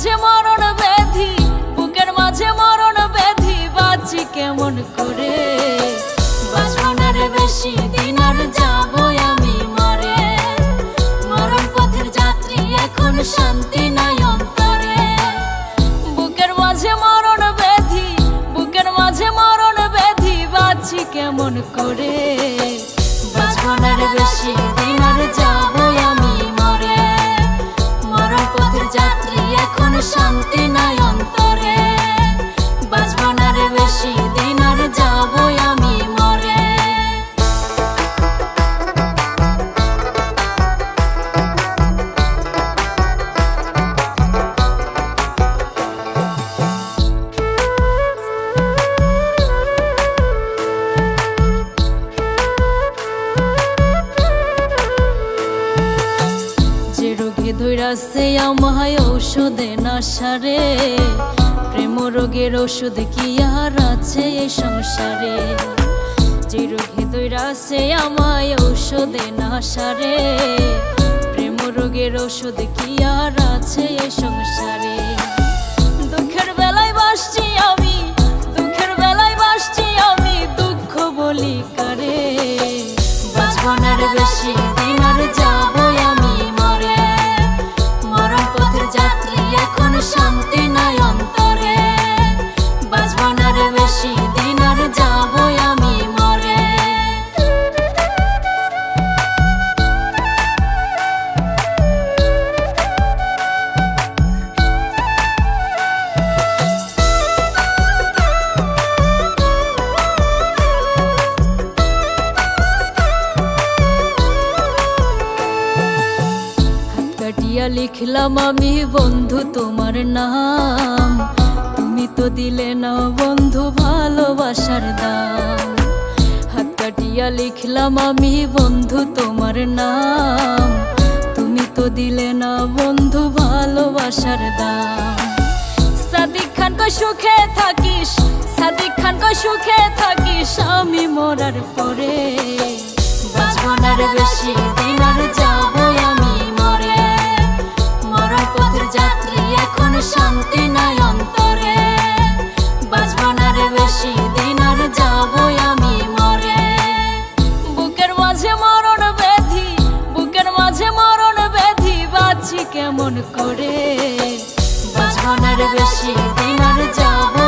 মাঝে মরণ ব্যাধি, বুকের মাঝে মরণ ব্যাধি, বাঁচি কেমন করে? বাসনার বেশি দিন আর যাব আমি মরে। মরণ পথের যাত্রী এখন শান্তি নাই অন্তরে। বুকের মাঝে মরণ ব্যাধি, বুকের মাঝে মরণ ব্যাধি, বাঁচি কেমন করে? বাসনার বেশি শান্তি নাই। ধৈরাছে আমায় ঔষধে না সারে প্রেম রোগের ওষুধ কি আর আছে এই সংসারে? যে রোগে রাসে আমায় ঔষধে না সারে প্রেম রোগের ওষুধ কি আর আছে এই সংসারে? কাটিয়া লিখলাম আমি, বন্ধু, তোমার নাম। তুমি তো দিলে না বন্ধু, ভালোবাসার দাম। হাত কাটিয়া লিখলাম আমি, বন্ধু, তোমার নাম। তুমি তো দিলে না বন্ধু, ভালোবাসার দাম। সাদিক খান, কই সুখে থাকিস? সাদিক খান, কই সুখে থাকিস? আমি মরার পরে বাঁচবনার বেশি। কেমন করে? বাঁচবনার বেশি দিন আর যাব